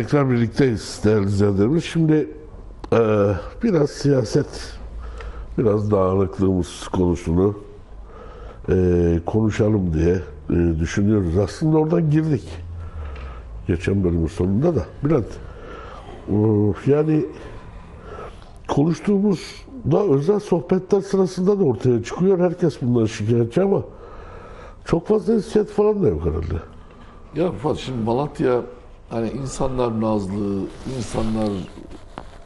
Tekrar birlikteyiz değerli izleyenlerimiz. Şimdi e, biraz siyaset, biraz dağınıklığımız konusunu e, konuşalım diye e, düşünüyoruz. Aslında oradan girdik. Geçen bölümün sonunda da. Bülent, e, yani konuştuğumuz da özel sohbetler sırasında da ortaya çıkıyor. Herkes bundan şikayetçi ama çok fazla hissiyat falan da yok herhalde. Ya Rıfat şimdi Malatya hani insanlar nazlı, insanlar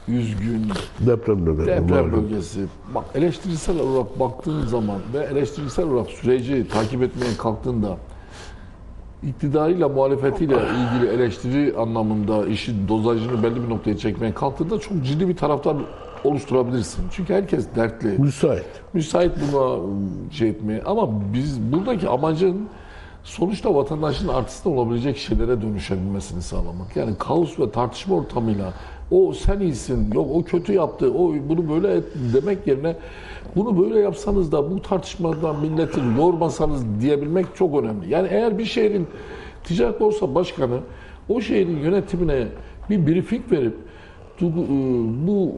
üzgün, Deprem dönemi. deprem bölgesi. Bak eleştirisel olarak baktığın zaman ve eleştirisel olarak süreci takip etmeye kalktığında iktidarıyla muhalefetiyle ilgili eleştiri anlamında işin dozajını belli bir noktaya çekmeye kalktığında çok ciddi bir taraftar oluşturabilirsin. Çünkü herkes dertli. Müsait. müsait buna şey etmeye. Ama biz buradaki amacın sonuçta vatandaşın artısında olabilecek şeylere dönüşebilmesini sağlamak. Yani kaos ve tartışma ortamıyla o sen iyisin, yok o kötü yaptı, o bunu böyle et demek yerine bunu böyle yapsanız da bu tartışmadan milleti yormasanız diyebilmek çok önemli. Yani eğer bir şehrin ticaret borsa başkanı o şehrin yönetimine bir briefing verip bu, bu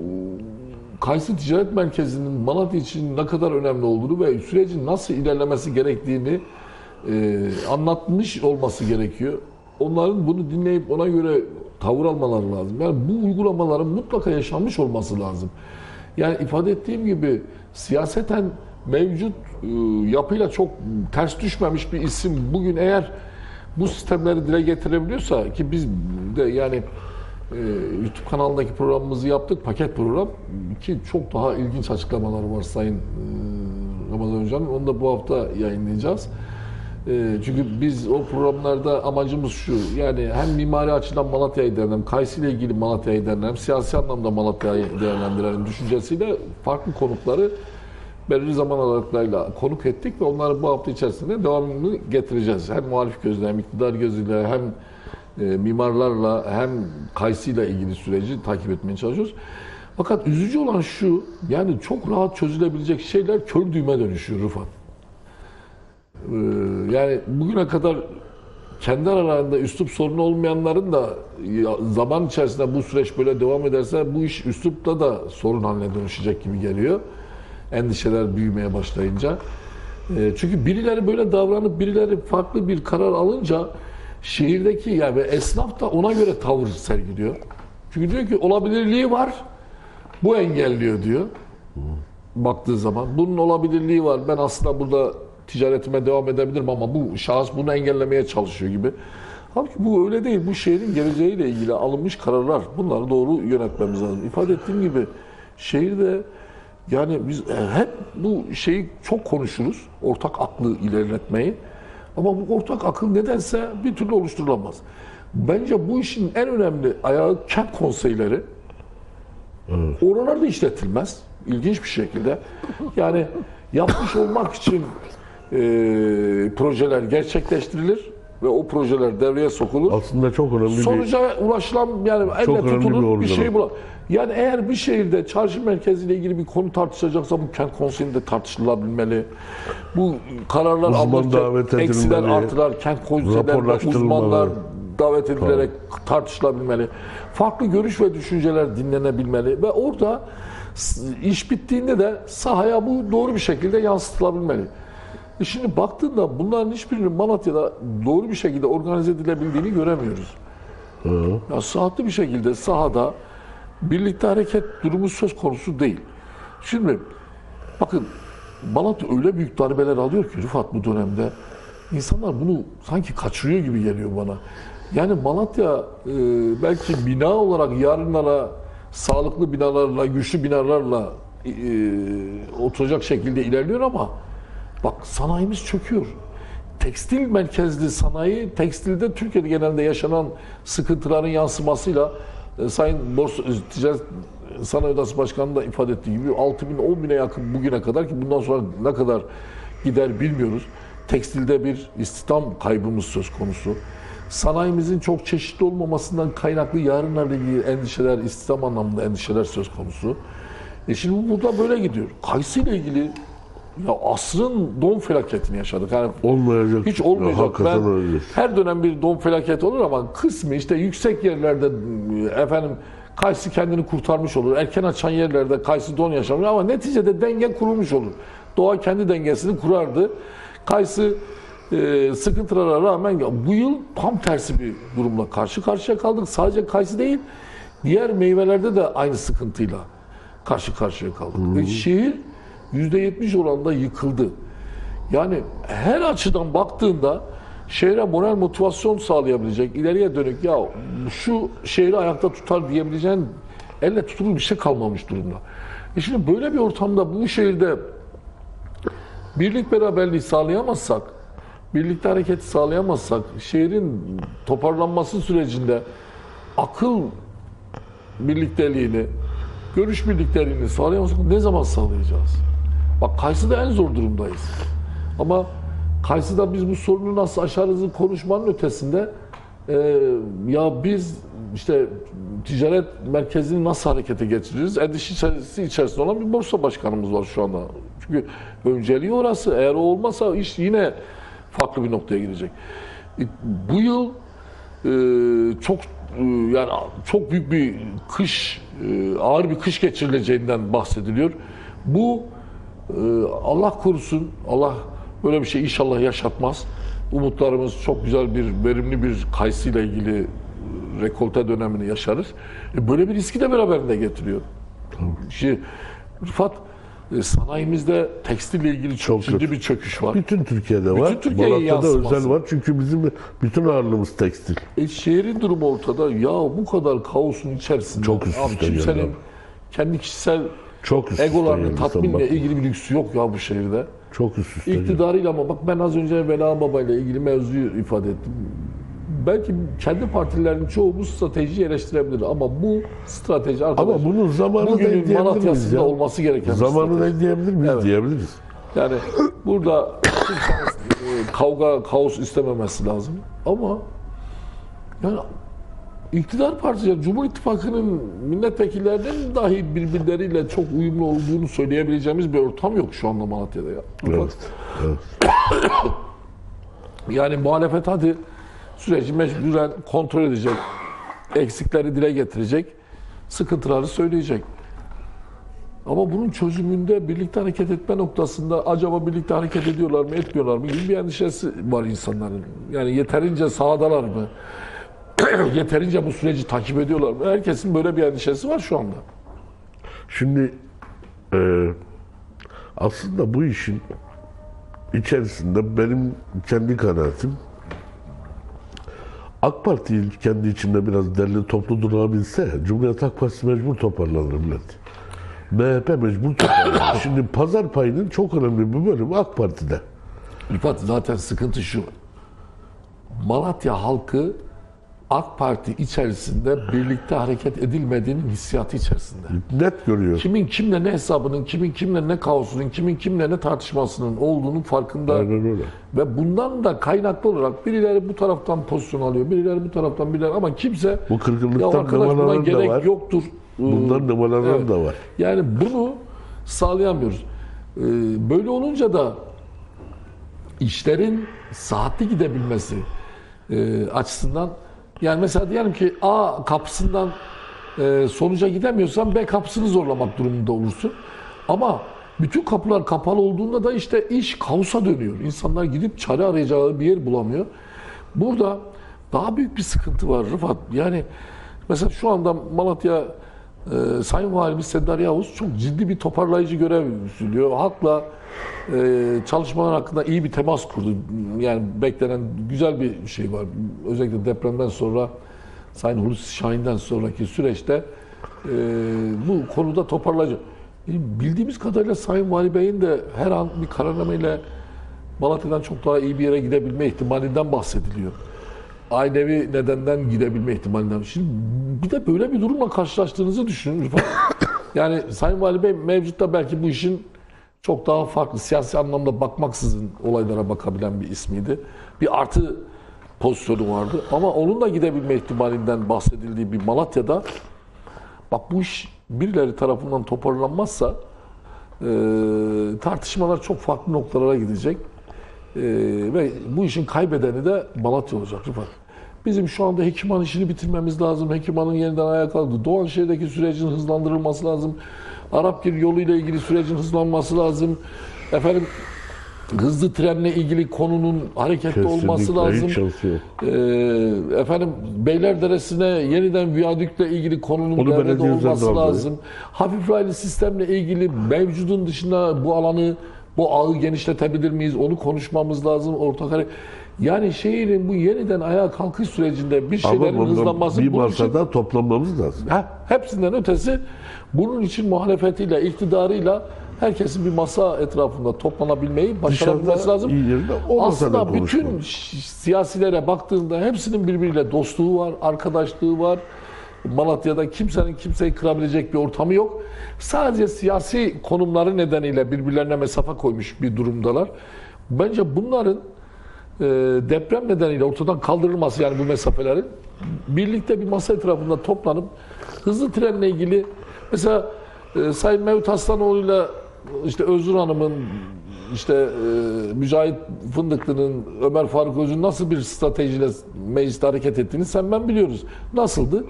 Kayısı Ticaret Merkezi'nin Malatya için ne kadar önemli olduğunu ve sürecin nasıl ilerlemesi gerektiğini e, anlatmış olması gerekiyor. Onların bunu dinleyip ona göre tavır almaları lazım. Yani bu uygulamaların mutlaka yaşanmış olması lazım. Yani ifade ettiğim gibi siyaseten mevcut e, yapıyla çok ters düşmemiş bir isim bugün eğer bu sistemleri dile getirebiliyorsa ki biz de yani ee, YouTube kanalındaki programımızı yaptık, paket program ki çok daha ilginç açıklamaları var Sayın e, Ramazan Hoca'nın. Onu da bu hafta yayınlayacağız. E, çünkü biz o programlarda amacımız şu, yani hem mimari açıdan Malatya'yı değerlendirelim, Kayısı ile ilgili Malatya'yı değerlendirelim, siyasi anlamda Malatya'yı değerlendirelim düşüncesiyle farklı konukları belirli zaman aralıklarıyla konuk ettik ve onları bu hafta içerisinde devamını getireceğiz. Hem muhalif gözle hem iktidar gözüyle hem e, mimarlarla hem kayısıyla ilgili süreci takip etmeye çalışıyoruz. Fakat üzücü olan şu, yani çok rahat çözülebilecek şeyler kör düğme dönüşüyor Rıfat. Ee, yani bugüne kadar kendi aralarında üslup sorunu olmayanların da zaman içerisinde bu süreç böyle devam ederse bu iş üslupta da sorun haline dönüşecek gibi geliyor. Endişeler büyümeye başlayınca. Ee, çünkü birileri böyle davranıp birileri farklı bir karar alınca şehirdeki yani esnaf da ona göre tavır sergiliyor. Çünkü diyor ki olabilirliği var, bu engelliyor diyor. Baktığı zaman bunun olabilirliği var. Ben aslında burada ticaretime devam edebilirim ama bu şahıs bunu engellemeye çalışıyor gibi. Halbuki bu öyle değil. Bu şehrin geleceğiyle ilgili alınmış kararlar. Bunları doğru yönetmemiz lazım. İfade ettiğim gibi şehirde yani biz hep bu şeyi çok konuşuruz. Ortak aklı ilerletmeyi. Ama bu ortak akıl nedense bir türlü oluşturulamaz. Bence bu işin en önemli ayağı kent konseyleri. Oralarda işletilmez. İlginç bir şekilde. Yani yapmış olmak için e, projeler gerçekleştirilir ve o projeler devreye sokulur. Aslında çok önemli bir Sonuca ulaşılan yani elle bir tutulur bir, organ şey bulan. Yani eğer bir şehirde çarşı merkeziyle ilgili bir konu tartışacaksa bu kent konseyinde tartışılabilmeli. Bu kararlar alınırken eksiler artılar kent Raporlaştırılmalı. uzmanlar davet edilerek tartışılabilmeli. Farklı görüş ve düşünceler dinlenebilmeli ve orada iş bittiğinde de sahaya bu doğru bir şekilde yansıtılabilmeli. E şimdi baktığında bunların hiçbirinin Malatya'da doğru bir şekilde organize edilebildiğini göremiyoruz. Ya sıhhatli bir şekilde sahada birlikte hareket durumu söz konusu değil. Şimdi bakın Malatya öyle büyük darbeler alıyor ki Rıfat bu dönemde. İnsanlar bunu sanki kaçırıyor gibi geliyor bana. Yani Malatya e, belki bina olarak yarınlara sağlıklı binalarla, güçlü binalarla e, oturacak şekilde ilerliyor ama bak sanayimiz çöküyor tekstil merkezli sanayi, tekstilde Türkiye'de genelde yaşanan sıkıntıların yansımasıyla e, Sayın Borsa e, Ticaret Sanayi Odası Başkanı da ifade ettiği gibi 6 bin 10 bine yakın bugüne kadar ki bundan sonra ne kadar gider bilmiyoruz. Tekstilde bir istihdam kaybımız söz konusu. Sanayimizin çok çeşitli olmamasından kaynaklı yarınlarla ilgili endişeler, istihdam anlamında endişeler söz konusu. E şimdi bu burada böyle gidiyor. Kayısı ile ilgili ya asrın don felaketini yaşadık. Yani Olmayacak. hiç olmayacak. Hakikaten Ben her dönem bir don felaketi olur ama kısmı işte yüksek yerlerde efendim kayısı kendini kurtarmış olur. Erken açan yerlerde kayısı don yaşamır ama neticede denge kurulmuş olur. Doğa kendi dengesini kurardı. Kayısı e, sıkıntılara rağmen bu yıl tam tersi bir durumla karşı karşıya kaldık. Sadece kayısı değil, diğer meyvelerde de aynı sıkıntıyla karşı karşıya kaldık. Ve şehir %70 oranda yıkıldı. Yani her açıdan baktığında şehre moral motivasyon sağlayabilecek, ileriye dönük ya şu şehri ayakta tutar diyebileceğin elle tutulur bir şey kalmamış durumda. E şimdi böyle bir ortamda bu şehirde birlik beraberliği sağlayamazsak, birlikte hareketi sağlayamazsak, şehrin toparlanması sürecinde akıl birlikteliğini, görüş birlikteliğini sağlayamazsak ne zaman sağlayacağız? Bak Kayısı'da en zor durumdayız. Ama Kayısı'da biz bu sorunu nasıl aşarızı konuşmanın ötesinde e, ya biz işte ticaret merkezini nasıl harekete geçiririz? Endişesi içerisinde olan bir borsa başkanımız var şu anda. Çünkü önceliği orası. Eğer o olmasa iş yine farklı bir noktaya gidecek. E, bu yıl e, çok e, yani çok büyük bir kış, e, ağır bir kış geçirileceğinden bahsediliyor. Bu Allah korusun, Allah böyle bir şey inşallah yaşatmaz. Umutlarımız çok güzel bir, verimli bir kayısıyla ilgili e, rekolte dönemini yaşarız. E, böyle bir riski de beraberinde getiriyor. Şimdi, Rıfat, e, sanayimizde tekstille ilgili çok, Çok ciddi bir çöküş var. Bütün Türkiye'de var. Türkiye'ye Malatya'da yansıması. özel var. Çünkü bizim bütün ağırlığımız tekstil. E, şehrin durumu ortada. Ya bu kadar kaosun içerisinde. Çok üst üste kendi kişisel Çok üst egolarını tatminle ilgili bir lüksü yok ya bu şehirde. Çok üst üste. İktidarıyla ama bak ben az önce Vela Baba ile ilgili mevzuyu ifade ettim. Belki kendi partilerin çoğu bu stratejiyi eleştirebilir ama bu strateji arkadaş Ama bunun zamanı bugünün Malatya'sında ya? olması gereken Zamanı da diyebilir miyiz? Evet. Diyebiliriz. Yani burada e, kavga, kaos istememesi lazım. Ama yani iktidar partisi, Cumhur İttifakı'nın milletvekillerinin dahi birbirleriyle çok uyumlu olduğunu söyleyebileceğimiz bir ortam yok şu anda Malatya'da ya. Evet. evet. Yani muhalefet hadi süreci mecburen kontrol edecek, eksikleri dile getirecek, sıkıntıları söyleyecek. Ama bunun çözümünde birlikte hareket etme noktasında acaba birlikte hareket ediyorlar mı, etmiyorlar mı gibi bir endişesi var insanların. Yani yeterince sahadalar mı? yeterince bu süreci takip ediyorlar mı? Herkesin böyle bir endişesi var şu anda. Şimdi e, aslında bu işin içerisinde benim kendi kanaatim AK Parti kendi içinde biraz derli toplu durabilse Cumhuriyet Halk Partisi mecbur toparlanır millet. MHP mecbur toparlanır. Şimdi pazar payının çok önemli bir bölümü AK Parti'de. Rıfat zaten sıkıntı şu. Malatya halkı AK Parti içerisinde birlikte hareket edilmediğinin hissiyatı içerisinde. Net görüyor. Kimin kimle ne hesabının, kimin kimle ne kaosunun, kimin kimle ne tartışmasının olduğunu farkında. Aynen öyle. Ve bundan da kaynaklı olarak birileri bu taraftan pozisyon alıyor, birileri bu taraftan birileri ama kimse Bu kırgınlıktan arkadaş buna numaralar da gerek var. yoktur. Bundan numaralar Evet. da var. Yani bunu sağlayamıyoruz. Ee, Böyle olunca da işlerin saatli gidebilmesi e, açısından yani mesela diyelim ki A kapısından e, sonuca gidemiyorsan B kapısını zorlamak durumunda olursun. Ama bütün kapılar kapalı olduğunda da işte iş kaosa dönüyor. İnsanlar gidip çare arayacağı bir yer bulamıyor. Burada daha büyük bir sıkıntı var Rıfat. Yani mesela şu anda Malatya e, Sayın Valimiz Seddar Yavuz çok ciddi bir toparlayıcı görev üstleniyor. Halkla e, çalışmalar hakkında iyi bir temas kurdu. Yani beklenen güzel bir şey var. Özellikle depremden sonra Sayın Hulusi Şahin'den sonraki süreçte e, bu konuda toparlayıcı. E, Bildiğimiz kadarıyla Sayın Vali Bey'in de her an bir kararnameyle Malatya'dan çok daha iyi bir yere gidebilme ihtimalinden bahsediliyor. Ailevi nedenden gidebilme ihtimalinden. Şimdi bir de böyle bir durumla karşılaştığınızı düşünün. Yani Sayın Vali Bey mevcutta belki bu işin çok daha farklı siyasi anlamda bakmaksızın olaylara bakabilen bir ismiydi. Bir artı pozisyonu vardı. Ama onun da gidebilme ihtimalinden bahsedildiği bir Malatya'da bak bu iş birileri tarafından toparlanmazsa tartışmalar çok farklı noktalara gidecek. Ee, ve bu işin kaybedeni de Malatya olacak Rıfat. Bizim şu anda Hekiman işini bitirmemiz lazım. Hekiman'ın yeniden ayağa kalktığı, Doğanşehir'deki sürecin hızlandırılması lazım. Arapgir yoluyla ilgili sürecin hızlanması lazım. Efendim hızlı trenle ilgili konunun hareketli olması Kesinlikle lazım. şansı yok. Ee, efendim Beylerderesi'ne yeniden viyadükle ilgili konunun Onu olması lazım. Hafif raylı sistemle ilgili mevcudun dışında bu alanı, bu ağı genişletebilir miyiz? Onu konuşmamız lazım. Ortak hare- yani şehrin bu yeniden ayağa kalkış sürecinde bir Ama şeylerin bundan hızlanması bir bunun için masada toplanmamız lazım. Ha, hepsinden ötesi bunun için muhalefetiyle, iktidarıyla herkesin bir masa etrafında toplanabilmeyi başarabilmesi Dışarıda lazım. iyi yerinde o masada Aslında bütün ş- siyasilere baktığında hepsinin birbiriyle dostluğu var, arkadaşlığı var. Malatya'da kimsenin kimseyi kırabilecek bir ortamı yok. Sadece siyasi konumları nedeniyle birbirlerine mesafe koymuş bir durumdalar. Bence bunların e, deprem nedeniyle ortadan kaldırılması yani bu mesafelerin birlikte bir masa etrafında toplanıp hızlı trenle ilgili mesela e, Sayın Mevlüt Aslanoğlu'yla işte Özgür Hanım'ın işte e, Mücahit Fındıklı'nın Ömer Faruk Öz'ün nasıl bir stratejiyle mecliste hareket ettiğini sen ben biliyoruz. Nasıldı?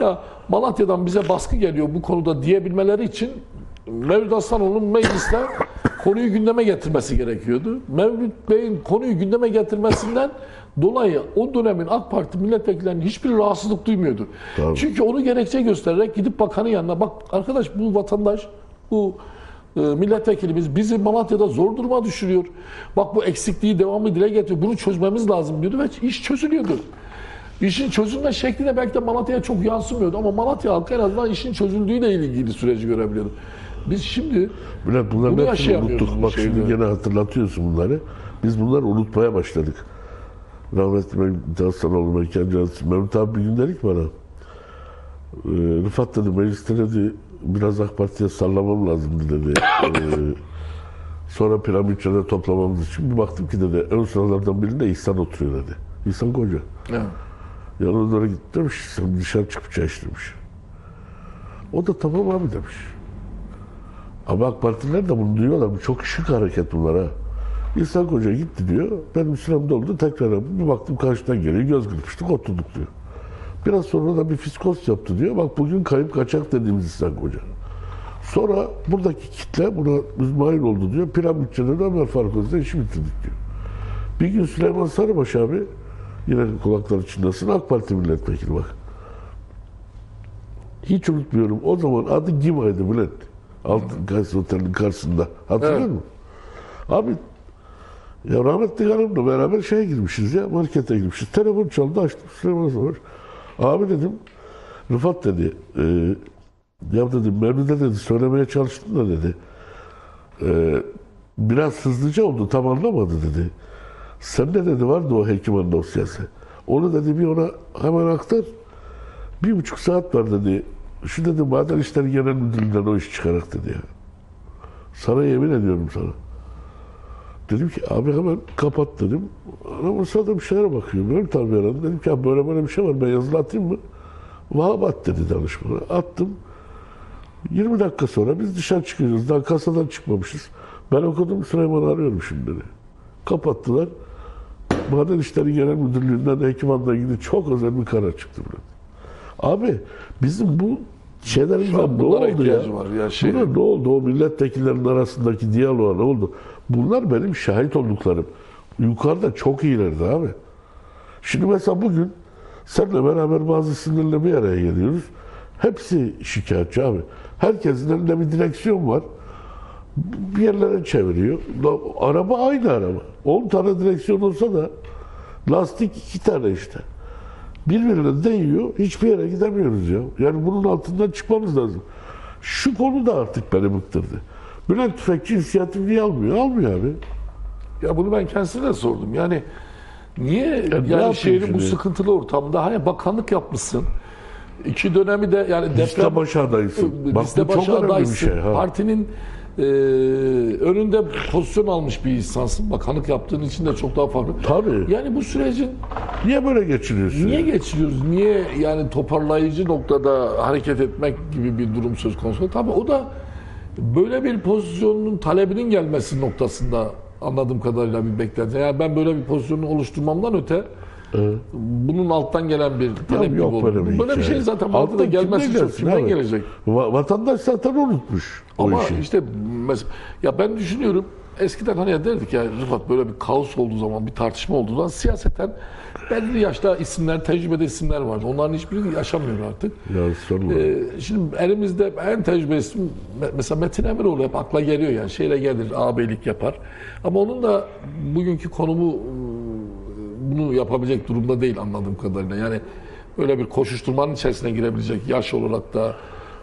Ya Malatya'dan bize baskı geliyor bu konuda diyebilmeleri için Mevlüt Aslanoğlu'nun mecliste konuyu gündeme getirmesi gerekiyordu. Mevlüt Bey'in konuyu gündeme getirmesinden dolayı o dönemin AK Parti milletvekillerinin hiçbir rahatsızlık duymuyordu. Tabii. Çünkü onu gerekçe göstererek gidip bakanın yanına bak arkadaş bu vatandaş bu milletvekilimiz bizi Malatya'da zor duruma düşürüyor. Bak bu eksikliği devamlı dile getiriyor. Bunu çözmemiz lazım diyordu ve iş çözülüyordu. İşin çözülme şekli de belki de Malatya'ya çok yansımıyordu ama Malatya halkı en azından işin çözüldüğüyle ilgili süreci görebiliyordu. Biz şimdi Bülent bunların Bunu yaşayamıyoruz unuttuk. Bak şeyde. şimdi gene hatırlatıyorsun bunları. Biz bunları unutmaya başladık. Rahmetli Mehmet Hastanoğlu Mekan. Mehmet abi bir gün dedi ki bana "Ee, Rıfat dedi mecliste dedi biraz AK Parti'ye sallamam lazımdı dedi. Ee, sonra piramitçede toplamamız için bir baktım ki dedi ön sıralardan birinde İhsan oturuyor dedi. İhsan Koca. Evet. Yanına doğru gitti demiş sen dışarı çıkıp çay demiş. O da tamam abi demiş. Ama AK Partililer de bunu duyuyorlar. Bu çok şık hareket bunlar ha. İhsan Koca gitti diyor. Benim süremde oldu. Tekrar bir baktım karşıdan geliyor. Göz kırpıştık oturduk diyor. Biraz sonra da bir fiskos yaptı diyor. Bak bugün kayıp kaçak dediğimiz İhsan Koca. Sonra buradaki kitle buna müzmail oldu diyor. Piramitçede de Ömer Faruk Öz'le işi bitirdik diyor. Bir gün Süleyman Sarıbaş abi yine kulaklar içindesin AK Parti milletvekili bak. Hiç unutmuyorum. O zaman adı Gima'ydı Bülent. Altın Kayısı Oteli'nin karşısında. Hatırlıyor Evet. musun? Abi ya rahmetli hanımla beraber şeye girmişiz ya markete girmişiz. Telefon çaldı açtım Süleyman Sarıbaş. Abi dedim Rıfat dedi e, ya dedim Mevlüt'e dedi söylemeye çalıştım da dedi. E, biraz hızlıca oldu tam anlamadı dedi. Sende dedi vardı o Hekiman dosyası. Onu dedi bir ona hemen aktar. Bir buçuk saat var dedi. Şu dedi Maden İşleri Genel Müdürlüğü'nden o iş çıkarak dedi ya. Sana yemin ediyorum sana. Dedim ki abi hemen kapat dedim. Ama o sırada bir şeylere bakıyor. Böyle tabii aradım. Dedim ki "Ya böyle böyle bir şey var ben yazılı atayım mı? Vahap at dedi danışmana. Attım. 20 dakika sonra biz dışarı çıkıyoruz. Daha kasadan çıkmamışız. Ben okudum Süleyman'ı arıyorum şimdi dedi. Kapattılar. Maden İşleri Genel Müdürlüğü'nden Hekiman'la ilgili çok özel bir karar çıktı burada. Abi bizim bu şeylerimizden ne oldu ya? var ya, şey- Buna ne oldu? O milletvekillerinin arasındaki diyaloğa ne oldu? Bunlar benim şahit olduklarım. Yukarıda çok iyilerdi abi. Şimdi mesela bugün seninle beraber bazı isimlerle bir araya geliyoruz. Hepsi şikayetçi abi. Herkesin elinde bir direksiyon var. Bir yerlere çeviriyor. Araba aynı araba. 10 tane direksiyon olsa da lastik iki tane işte. Birbirine değiyor. Hiçbir yere gidemiyoruz ya. Yani bunun altından çıkmamız lazım. Şu konu da artık beni bıktırdı. Bülent Tüfekçi inisiyatif niye almıyor? Almıyor abi. Ya bunu ben kendisine sordum. Yani niye ne yani yapayım şehrin bu şimdi? sıkıntılı ortamda hani bakanlık yapmışsın. İki dönemi de yani Liste deprem başı adaysın. Bak liste bu başı adaysın. şey. Ha. Partinin e, önünde pozisyon almış bir insansın. Bakanlık yaptığın için de çok daha farklı. Tabii. Yani bu sürecin Niye böyle geçiriyorsun? niye geçiriyoruz? Niye yani toparlayıcı noktada hareket etmek gibi bir durum söz konusu? Tabii o da böyle bir pozisyonun talebinin gelmesi noktasında anladığım kadarıyla bir beklenti. Yani ben böyle bir pozisyonu oluşturmamdan öte bunun alttan gelen bir talep yok olur. böyle bir Böyle bir şey zaten Alttan Malatya'da gelmesi kimden çok kimden gelecek? Va- vatandaş zaten unutmuş o Ama işi. işte mesela ya ben düşünüyorum eskiden hani derdik ya Rıfat böyle bir kaos olduğu zaman bir tartışma olduğu zaman siyaseten belli yaşta isimler, tecrübede isimler vardı. Onların hiçbiri yaşamıyor artık. Ya sorma. Ee, şimdi elimizde en tecrübeli isim me- mesela Metin Emiroğlu hep akla geliyor yani şeyle gelir ağabeylik yapar. Ama onun da bugünkü konumu e, bunu yapabilecek durumda değil anladığım kadarıyla. Yani böyle bir koşuşturmanın içerisine girebilecek yaş olarak da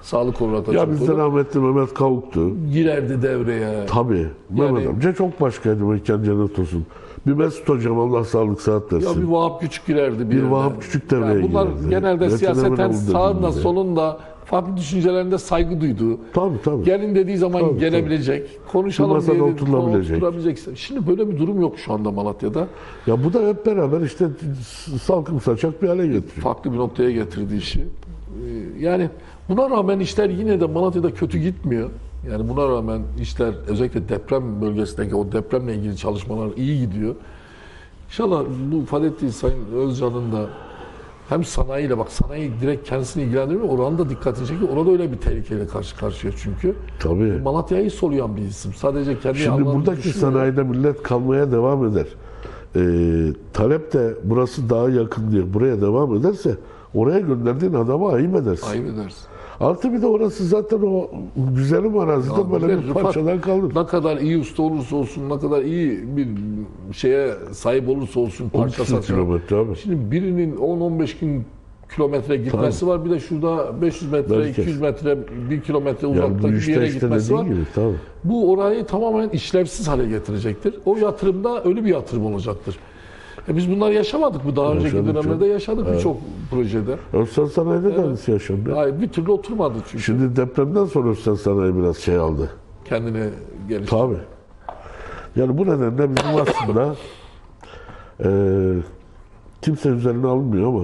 sağlık olarak da ya çok bizde rahmetli Mehmet Kavuk'tu. girerdi devreye. Tabii. Mehmet amca çok başkaydı mekan cennet olsun. Bir Mesut hocam Allah sağlık sıhhat Ya versin. bir Vahap Küçük girerdi bir, Bir yerden. Vahap Küçük devreye Yani Bunlar girerdi. genelde Metin siyaseten sağında solunda farklı düşüncelerinde saygı duyduğu. Tabii tabii. Gelin dediği zaman Tabii, gelebilecek, konuşalım Bir masada diye oturulabilecek. oturabilecek. Şimdi böyle bir durum yok şu anda Malatya'da. Ya bu da hep beraber işte salkım saçak bir hale getiriyor. Farklı bir noktaya getirdi işi. Ee, Yani buna rağmen işler yine de Malatya'da kötü gitmiyor. Yani buna rağmen işler özellikle deprem bölgesindeki o depremle ilgili çalışmalar iyi gidiyor. İnşallah bu ifade ettiği Sayın Özcan'ın da hem sanayiyle bak sanayi direkt kendisini ilgilendirmiyor. Oranın da dikkatini çekiyor. Orada öyle bir tehlikeyle karşı karşıya çünkü. Tabii. Malatya'yı soluyan bir isim. Sadece kendi Şimdi buradaki sanayide millet kalmaya devam eder. Ee, talep de burası daha yakın diye buraya devam ederse oraya gönderdiğin adamı ayıp edersin. Ayıp edersin. Artı bir de orası zaten o güzelim arazide Ya böyle bir parçadan kalır. Ne kadar iyi usta olursa olsun, ne kadar iyi bir şeye sahip olursa olsun parça 30 satıyor. kilometre abi. Şimdi birinin 10-15 gün kilometre gitmesi var. Bir de şurada 500 metre, Belki. 200 metre, 1 kilometre Yani bu uzaktaki bir yere gitmesi var. gibi tabii. Bu orayı tamamen işlevsiz hale getirecektir. O yatırımda ölü bir yatırım olacaktır. E biz bunları yaşamadık mı? Daha önceki Yaşadık dönemlerde yaşadık birçok projede. Özsen Sanayi'de de aynısı yaşandı. Hayır, bir türlü oturmadı çünkü Şimdi depremden sonra Özsen Sanayi biraz şey aldı. kendine gelişti. Tabii. Yani bu nedenle bizim aslında eee kimse üzerine alınmıyor ama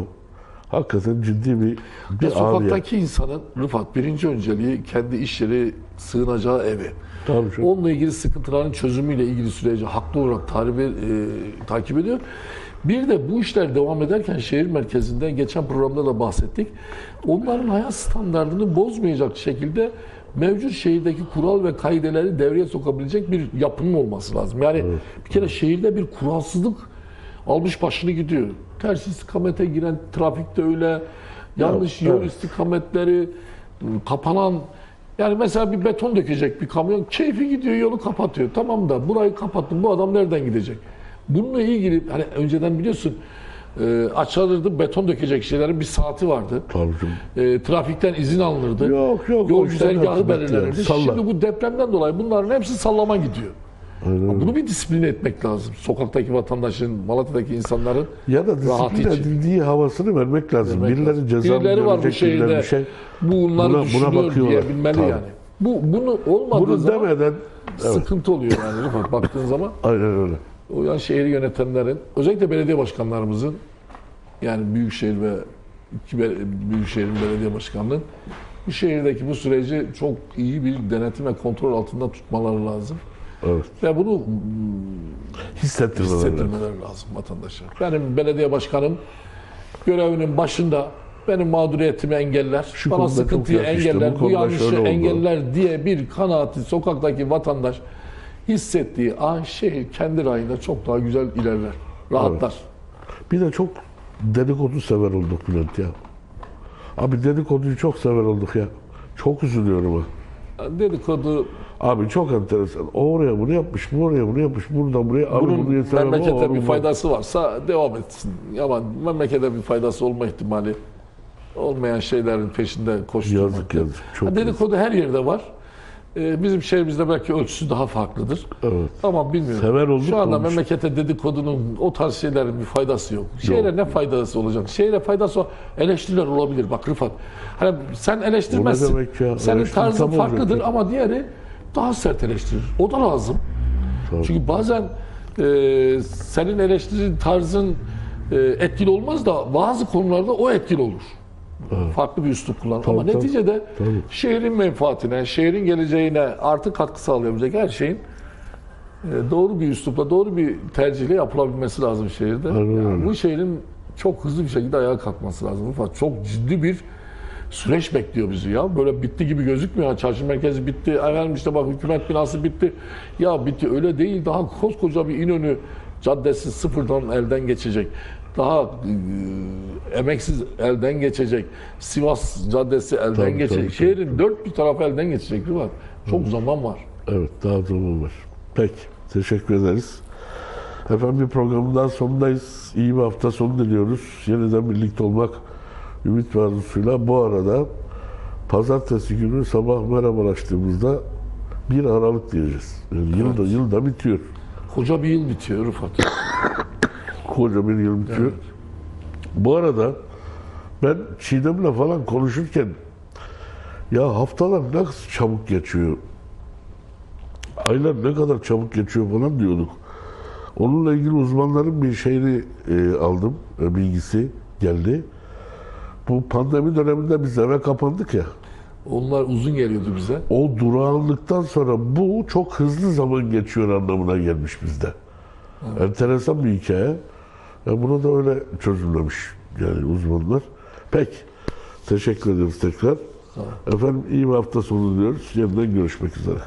hakikaten ciddi bir Ya bir ağrıya. sokaktaki insanın Rıfat birinci önceliği kendi iş yeri, sığınacağı evi. Tabii canım. Onunla ilgili sıkıntıların çözümüyle ilgili süreci haklı olarak tarifi, e, takip ediyor. Bir de bu işler devam ederken şehir merkezinde geçen programda da bahsettik. Onların hayat standartını bozmayacak şekilde mevcut şehirdeki kural ve kaideleri devreye sokabilecek bir yapının olması lazım. Yani bir kere şehirde bir kuralsızlık almış başını gidiyor. Ters istikamete giren trafikte öyle, yanlış Ya, yol evet. istikametleri, kapanan yani mesela bir beton dökecek bir kamyon keyfi gidiyor yolu kapatıyor. Tamam da burayı kapattım bu adam nereden gidecek? Bununla ilgili hani önceden biliyorsun e, açılırdı beton dökecek şeylerin bir saati vardı. Tabii. E, trafikten izin alınırdı. Yok, yok, Yol güzergahı belirlenirdi. Şimdi bu depremden dolayı bunların hepsi sallama gidiyor. Aynen. Bunu bir disiplin etmek lazım. Sokaktaki vatandaşın, Malatya'daki insanların Ya da disiplin edildiği havasını vermek lazım. Vermek Birileri lazım. ceza Birileri var bu şehirde. bir şey. Bunları Buna- buna bakıyorlar. diyebilmeli Tabii. yani. Bu bunu olmadığı Bunu zaman demeden evet, sıkıntı oluyor yani Rıfat baktığın zaman. aynen öyle. O yani şehri yönetenlerin, özellikle belediye başkanlarımızın yani Büyükşehir ve iki Büyükşehir'in belediye başkanının bu şehirdeki bu süreci çok iyi bir denetim ve kontrol altında tutmaları lazım. Evet. Ve bunu Hissettirmeler lazım. hissettirmeleri lazım vatandaşa. Benim belediye başkanım görevinin başında benim mağduriyetimi engeller, Şu bana sıkıntıyı engeller, bu bu, yanlışı engeller diye bir kanaati sokaktaki vatandaş hissettiği an şehir kendi rayında çok daha güzel ilerler, rahatlar. Bir de çok dedikodu sever olduk Bülent ya. Abi dedikoduyu çok sever olduk ya. Çok üzülüyorum ha. Dedikodu Abi çok enteresan. O oraya bunu yapmış, bu oraya bunu yapmış, buradan buraya. Abi bunun bunu yeter, memlekete bir faydası varsa devam etsin. Ama memlekete bir faydası olma ihtimali olmayan şeylerin peşinde koşturmak. Yazık, yazık, çok Ha, dedikodu her yerde var. Ee, bizim şehrimizde belki ölçüsü daha farklıdır. Evet. Ama bilmiyorum. Sever olduk Şu anda olmuş. memlekete dedikodunun o tarz şeylerin bir faydası yok. Şehre Yok. ne faydası olacak? Şehre faydası o- eleştiriler olabilir. Bak Rıfat. Hani sen eleştirmezsin. Senin tarzın farklıdır ya. ama diğeri daha sert eleştirir. O da lazım. Tabii. Çünkü bazen e, senin eleştiri tarzın e, etkili olmaz da bazı konularda o etkili olur. Farklı bir üslup kullan. Tabii, Ama tabii. neticede Tabii. şehrin menfaatine, şehrin geleceğine artı katkı sağlayabilecek her şeyin e, doğru bir üslupla, doğru bir tercihle yapılabilmesi lazım şehirde. Yani bu şehrin çok hızlı bir şekilde ayağa kalkması lazım. Çok ciddi bir süreç bekliyor bizi ya. Böyle bitti gibi gözükmüyor. Çarşı merkezi bitti. Efendim işte bak hükümet binası bitti. Ya bitti öyle değil. Daha koskoca bir İnönü caddesi sıfırdan elden geçecek. Daha e, emeksiz elden geçecek. Sivas caddesi elden Tabii, geçecek. tabii, Şehrin dört bir tarafı elden geçecek. Rıvat. Çok zaman var. Evet daha zaman var. Peki teşekkür ederiz. Efendim bir programın daha sonundayız. İyi bir hafta sonu diliyoruz. Yeniden birlikte olmak ümit ve arzusuyla. Bu arada pazartesi günü sabah merhaba açtığımızda 1 Aralık diyeceğiz. Yani yılda, yılda bitiyor. Koca bir yıl bitiyor Rıfat. Koca bir yıl bitiyor. Bu arada ben Çiğdem'le falan konuşurken ya haftalar ne kadar çabuk geçiyor. Aylar ne kadar çabuk geçiyor falan diyorduk. Onunla ilgili uzmanların bir şeyini e, aldım, e, bilgisi geldi. Bu pandemi döneminde biz eve kapandık ya. Onlar uzun geliyordu bize. O durağanlıktan sonra bu çok hızlı zaman geçiyor anlamına gelmiş bizde. Enteresan bir hikaye. Ya bunu da öyle çözümlemiş yani uzmanlar. Peki. Teşekkür ederiz tekrar. Ol. Efendim iyi bir hafta sonu diliyoruz. Yeniden görüşmek üzere.